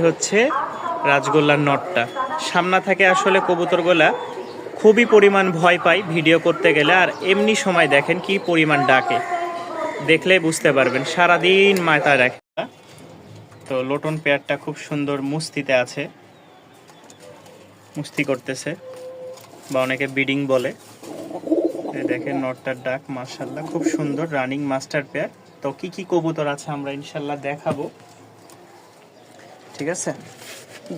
হচ্ছে রাজগোল্লার নটটা। সামনা থাকে আসলে কবুতরগুলা খুবই পরিমাণ ভয় পাই ভিডিও করতে গেলে, আর এমনি সময় দেখেন কি পরিমাণ ডাকে। দেখলে বুঝতে পারবেন, সারাদিন মাথা রাখে। তো লোটন পেয়ারটা খুব সুন্দর মুস্তিতে আছে। মুস্তি করতেছে, বা অনেকে বিডিং বলে। দেখেন নটটার ডাক মার্শাল্লাহ খুব সুন্দর রানিং মাস্টার পেয়ার। তো কি কি কবুতর আছে আমরা ইনশাল্লাহ দেখাবো। ঠিক আছে?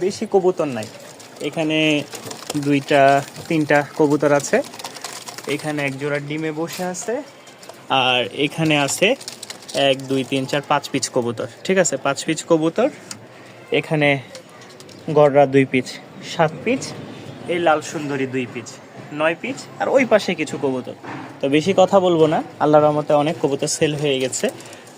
বেশি কবুতর নাই। এখানে দুইটা, তিনটা কবুতর আছে। এখানে এক জোড়া ডিমে বসে আছে। আর এখানে আছে এক, দুই, তিন, চার, পাঁচ পিচ কবুতর। ঠিক আছে? পাঁচ পিচ কবুতর। এখানে গড়রা দুই পিচ, সাত পিচ। এই লাল সুন্দরী দুই পিচ, নয় পিচ। আর ওই পাশে কিছু কবুতর। তো বেশি কথা বলব না। আল্লাহর রহমতে অনেক কবুতর সেল হয়ে গেছে।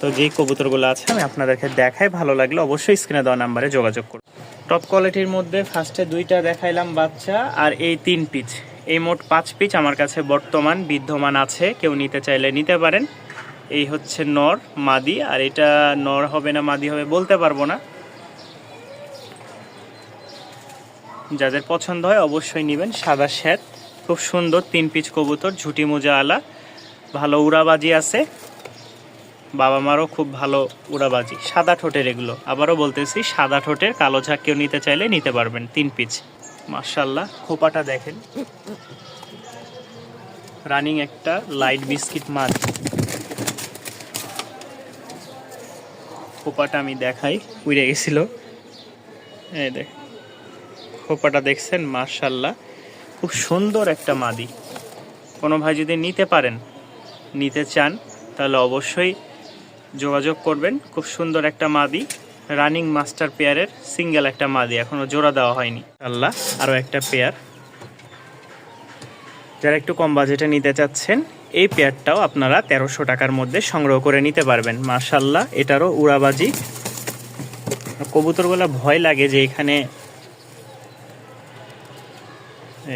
তো যেই কবুতরগুলো আছে, আমি আপনাদেরকে দেখাই, ভালো লাগলে অবশ্যই স্ক্রিনে দেওয়া নাম্বারে যোগাযোগ করুন। টপ কোয়ালিটির মধ্যে ফার্স্টে দুইটা দেখাইলাম বাচ্চা আর এই তিন পিচ এই মোট পাঁচ পিচ আমার কাছে বর্তমান বিদ্যমান আছে, কেউ নিতে চাইলে নিতে পারেন। এই হচ্ছে নর, মাদি, আর এটা নর হবে না, মাদি হবে বলতে পারব না। যাদের পছন্দ হয় অবশ্যই নেবেন, সাদা শ্যাট খুব সুন্দর তিন পিচ কবুতর, ঝুটি মোজা আলা, ভালো উড়াবাজি আছে। বাবা মারও খুব ভালো উড়াবাজি, সাদা ঠোঁটের এগুলো। আবারও বলতেছি, সাদা ঠোঁটের কালো ঝাঁক কেউ নিতে চাইলে নিতে পারবেন, তিন পিচ। মার্শাল্লাহ খোপাটা দেখেন। রানিং একটা লাইট বিস্কিট মাছ। খোপাটা আমি দেখাই, উড়ে গেছিল। এই দেখ, খোপাটা দেখছেন? মার্শাল্লাহ খুব সুন্দর একটা মাদি। কোনো ভাই যদি নিতে পারেন, নিতে চান, তাহলে অবশ্যই যোগাযোগ করবেন। খুব সুন্দর একটা মাদি রানিং মাস্টার পেয়ারের সিঙ্গেল একটা মাদি এখনও জোড়া দেওয়া হয়নি। আল্লাহ আরও একটা পেয়ার যারা একটু কম বাজেটে নিতে চাচ্ছেন এই পেয়ারটাও আপনারা তেরোশো টাকার মধ্যে সংগ্রহ করে নিতে পারবেন। মার্শাল্লাহ এটারও উড়াবাজি। কবুতরগুলো ভয় লাগে যে এখানে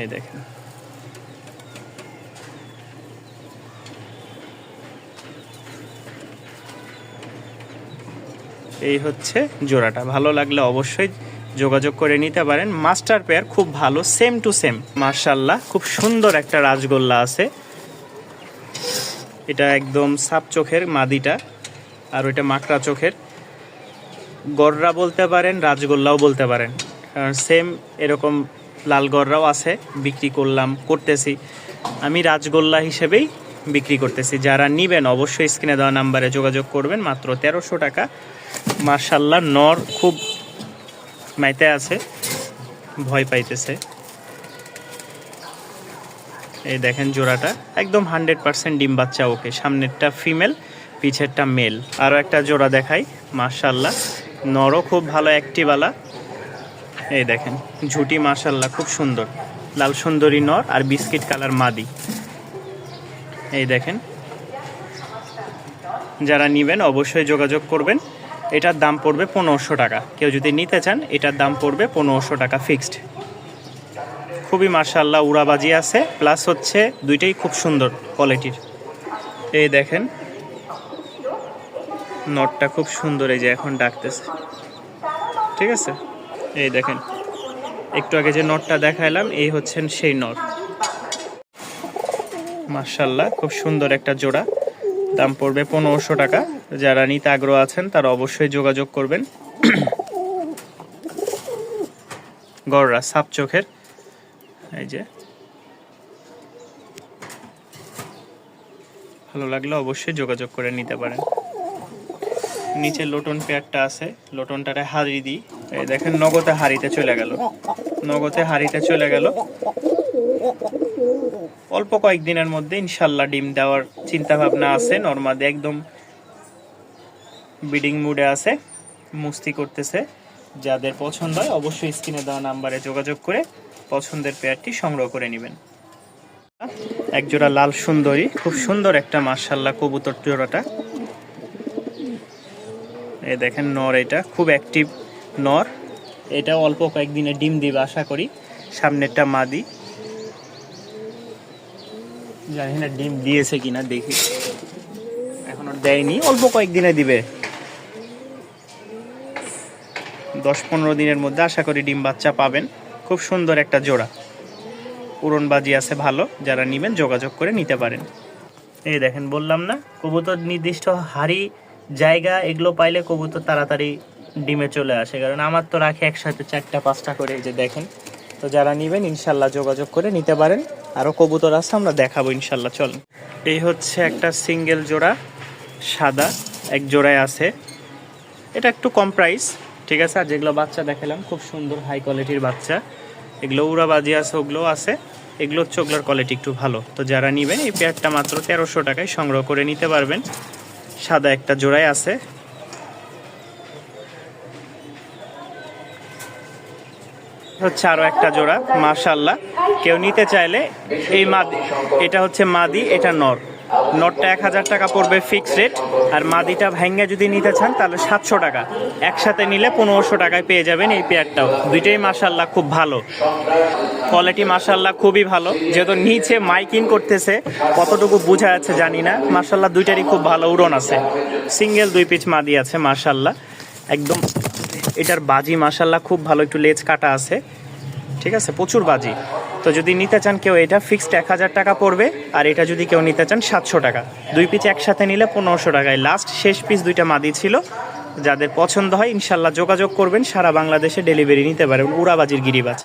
এই দেখেন। এই হচ্ছে জোড়াটা। ভালো লাগলে অবশ্যই যোগাযোগ করে নিতে পারেন। মাস্টার পেয়ার খুব ভালো সেম টু সেম মার্শাল্লাহ খুব সুন্দর একটা রাজগোল্লা আছে। এটা একদম সাপ চোখের মাদিটা আর ওইটা মাকড়া চোখের। গররা বলতে পারেন, রাজগোল্লাও বলতে পারেন। কারণ সেম এরকম লাল গররাও আছে, বিক্রি করলাম, করতেছি। আমি রাজগোল্লা হিসেবেই বিক্রি করতেছি। যারা নিবেন অবশ্যই স্ক্রিনে দেওয়া নাম্বারে যোগাযোগ করবেন। মাত্র তেরোশো টাকা মার্শাল্লাহ নর খুব মাইতে আছে, ভয় পাইতেছে। এই দেখেন জোড়াটা, একদম হান্ড্রেড পার্সেন্ট ডিম বাচ্চা ওকে, সামনেরটা ফিমেল, পিছেরটা মেল। আরও একটা জোড়া দেখাই মার্শাল্লাহ নরও খুব ভালো অ্যাক্টিভালা এই দেখেন, ঝুটি মার্শাল্লাহ খুব সুন্দর। লাল সুন্দরী নর আর বিস্কিট কালার মাদি। এই দেখেন, যারা নিবেন অবশ্যই যোগাযোগ করবেন। এটার দাম পড়বে পনেরোশো টাকা। কেউ যদি নিতে চান, এটার দাম পড়বে পনেরোশো টাকা ফিক্সড খুবই মার্শাল্লাহ উড়াবাজি আছে প্লাস হচ্ছে দুইটাই খুব সুন্দর কোয়ালিটির এই দেখেন নটটা খুব সুন্দর এই যে এখন ডাকতেছে। ঠিক আছে? এই দেখেন, একটু আগে যে নটটা দেখাইলাম, এই হচ্ছেন সেই নট মার্শাল্লাহ খুব সুন্দর একটা জোড়া। দাম পড়বে পনেরোশো টাকা। যারা নিতে আগ্রহ আছেন, তারা অবশ্যই যোগাযোগ করবেন। গড়রা, সাপ চোখের। এই যে। ভালো লাগলে অবশ্যই যোগাযোগ করে নিতে পারেন। নিচে লোটন পেয়ারটা আছে। লোটনটারে হাড়ি দিই। এই দেখেন, নগদে হাড়িতে চলে গেল। নগদে হাড়িতে চলে গেল। অল্প কয়েকদিনের মধ্যে ইনশাল্লাহ ডিম দেওয়ার চিন্তা ভাবনা আছে নর্মাদে একদম বিডিং মুডে আছে, মুস্তি করতেছে। যাদের পছন্দ হয় অবশ্যই স্ক্রিনে দেওয়া নাম্বারে যোগাযোগ করে পছন্দের পেয়ারটি সংগ্রহ করে নেবেন। একজোড়া লাল সুন্দরী, খুব সুন্দর একটা মার্শাল্লাহ কবুতর জোড়াটা। এই দেখেন নর এটা, খুব অ্যাক্টিভ নর। এটা অল্প কয়েকদিনে ডিম দিবে আশা করি। সামনেরটা মাদি। জানি না ডিম দিয়েছে কিনা, দেখি। এখনও দেয়নি, অল্প কয়েকদিনে দিবে। দশ পনেরো দিনের মধ্যে আশা করি ডিম বাচ্চা পাবেন। খুব সুন্দর একটা জোড়া। উড়নবাজি আছে ভালো, যারা নেবেন যোগাযোগ করে নিতে পারেন। এই দেখেন, বললাম না, কবুতর নির্দিষ্ট হাড়ি, জায়গা, এগুলো পাইলে কবুতর তাড়াতাড়ি ডিমে চলে আসে। কারণ আমার তো রাখে একসাথে চারটা, পাঁচটা করে, এই যে দেখেন। তো যারা নেবেন, ইনশাল্লাহ যোগাযোগ করে নিতে পারেন। আরও কবুতর আছে, আমরা দেখাবো ইনশাল্লাহ, চল। এই হচ্ছে একটা সিঙ্গেল জোড়া, সাদা, এক জোড়ায় আছে। এটা একটু কম প্রাইস ঠিক আছে? আর যেগুলো বাচ্চা দেখালাম, খুব সুন্দর হাই কোয়ালিটির বাচ্চা। এগুলো উড়াবাজি আছে ওগুলো আছে। এগুলোর চোগলার কোয়ালিটি একটু ভালো। তো যারা নেবেন, এই পেয়ারটা মাত্র তেরোশো টাকায় সংগ্রহ করে নিতে পারবেন। সাদা একটা জোড়ায় আছে। হচ্ছে আরও একটা জোড়া মাশাল্লাহ কেউ নিতে চাইলে এই মাদি, এটা হচ্ছে মাদি, এটা নর। নটটা এক হাজার টাকা পড়বে ফিক্স রেট আর মাদিটা ভেঙ্গে যদি নিতে চান তাহলে সাতশো টাকা। একসাথে নিলে পনেরোশো টাকায় পেয়ে যাবেন এই পেয়ারটাও দুইটাই মাশাল্লাহ খুব ভালো। কোয়ালিটি মাশাল্লাহ খুবই ভালো। যেহেতু নিচে মাইকিং করতেছে, কতটুকু বোঝা যাচ্ছে জানি না। মাশাল্লাহ দুইটারই খুব ভালো উড়ন আছে। সিঙ্গেল দুই পিচ মাদি আছে মাশাল্লাহ একদম, এটার বাজি মাশাল্লাহ খুব ভালো, একটু লেজ কাটা আছে। ঠিক আছে? প্রচুর বাজি। তো যদি নিতে চান কেউ, এটা ফিক্সড এক হাজার টাকা পড়বে, আর এটা যদি কেউ নিতে চান সাতশো টাকা। দুই পিস একসাথে নিলে পনেরোশো টাকায়। লাস্ট শেষ পিস দুইটা মাদি ছিল, যাদের পছন্দ হয়, ইনশাল্লাহ যোগাযোগ করবেন, সারা বাংলাদেশে ডেলিভারি নিতে পারবেন উড়াবাজির গিরিবাজ।